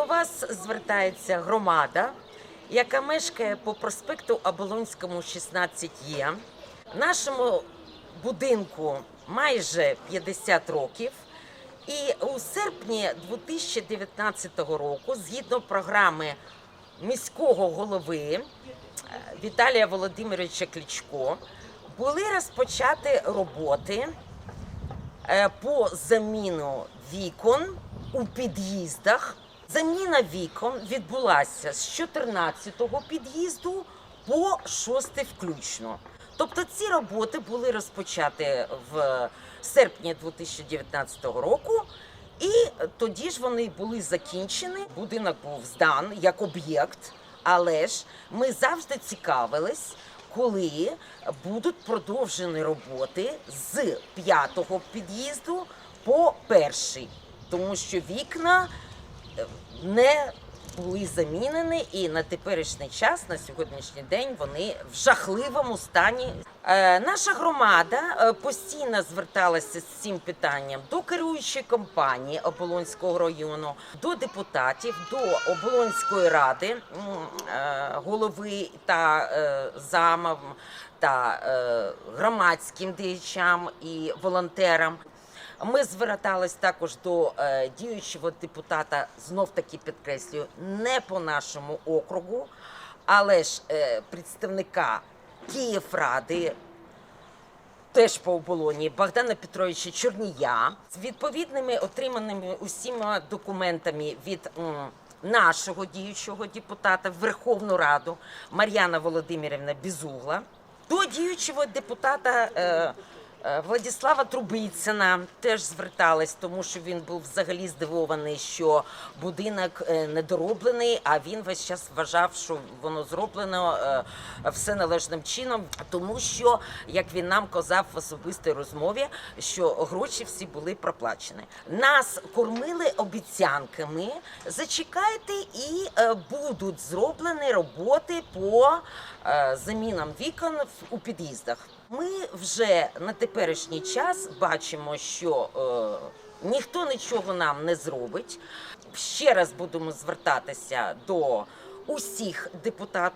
До вас звертається громада, яка мешкає по проспекту Оболонському 16 є. Нашому будинку майже 50 років. І у серпні 2019 року, згідно програми міського голови е, Віталія Володимировича Кличко, були розпочаті роботи е, по заміну вікон у під'їздах. Заміна вікон відбулася з 14-го під'їзду по 6 включно. Тобто ці роботи були розпочаті в серпні 2019 року, і тоді ж вони були закінчені. Будинок був здан як об'єкт, але ж ми завжди цікавились, коли будуть продовжені роботи з п'ятого під'їзду по перший, тому що вікна не були замінені, і на теперішній час, на сьогоднішній день, вони в жахливому стані. Е, наша громада е, постійно зверталася з цим питанням до керуючої компанії Оболонського району, до депутатів, до Оболонської ради, е, голови та замам та громадським діячам і волонтерам. Ми звертались також до е, діючого депутата, знов таки підкреслюю, не по нашому округу, але ж е, представника Київради, теж по оболоні Богдана Петровича Чорнія з відповідними отриманими усіма документами від нашого діючого депутата в Верховну Раду Мар'яна Володимирівна Бізугла, до діючого депутата. Е, Е, Трубицина теж зверталась, тому що він був взагалі здивований, що будинок е, недороблений, а він весь час вважав, що воно зроблено е, все належним чином, тому що, як він нам казав в особистій розмові, що гроші всі були проплачені. Нас кормили обіцянками. Зачекайте, і будуть зроблені роботи по замінам вікон у під'їздах. Ми вже на теперішній час бачимо, що е, ніхто нічого нам не зробить. Ще раз будемо звертатися до усіх депутатів